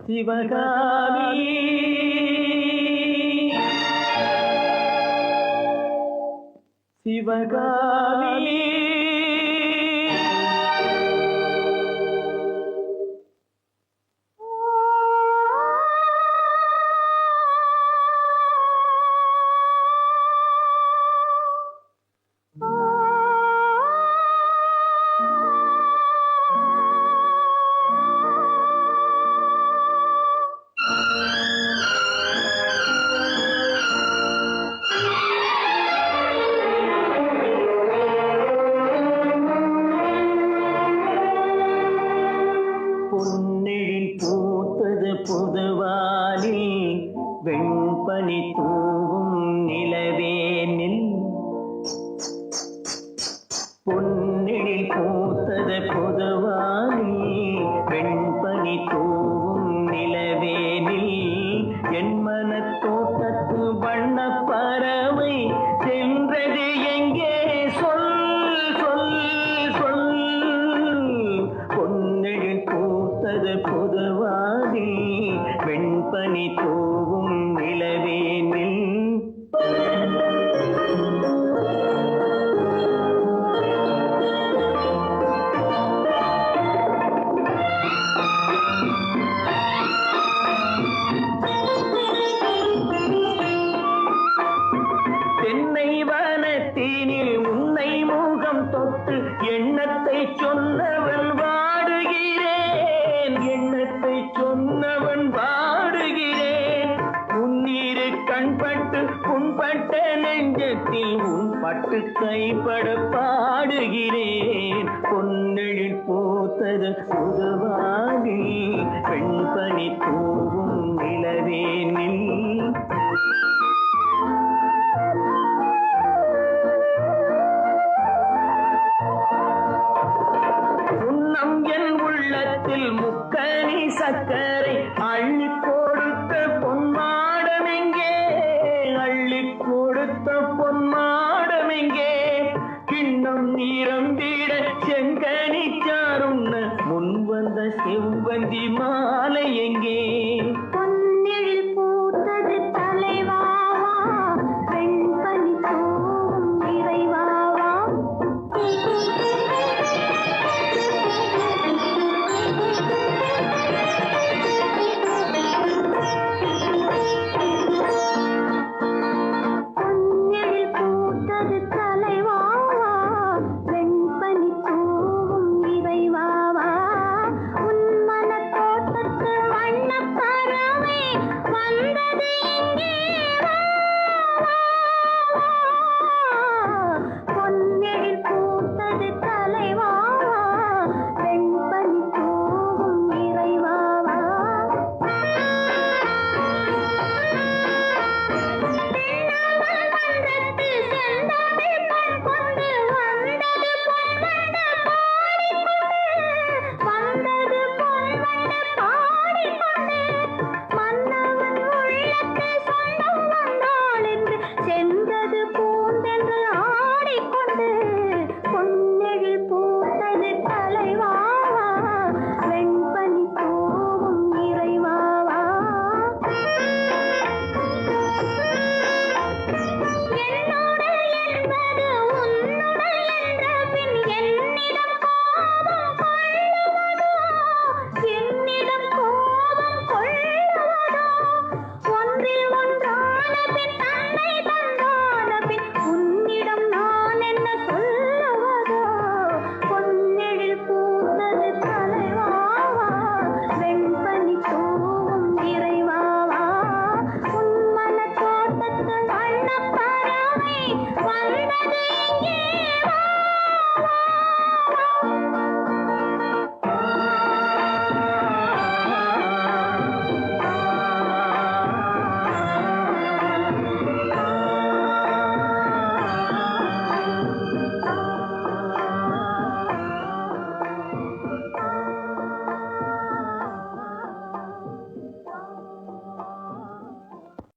சிவகாமி. சிவகாமி. பூத்தது புதுவானில் கண்பட்டு புண்பட்ட நெஞ்சத்தில் உன் பட்டு கைப்பட பாடுகிறேன். பொன்னெழில் பூத்தது பெண் பணி தூவும் நிலவேனில் உள்ளத்தில் முக்கனி சக்கரை அள்ளி நீரம்பிட செங்கனி சாருண்ண முன் வந்த செவ்வந்தி மா coming in.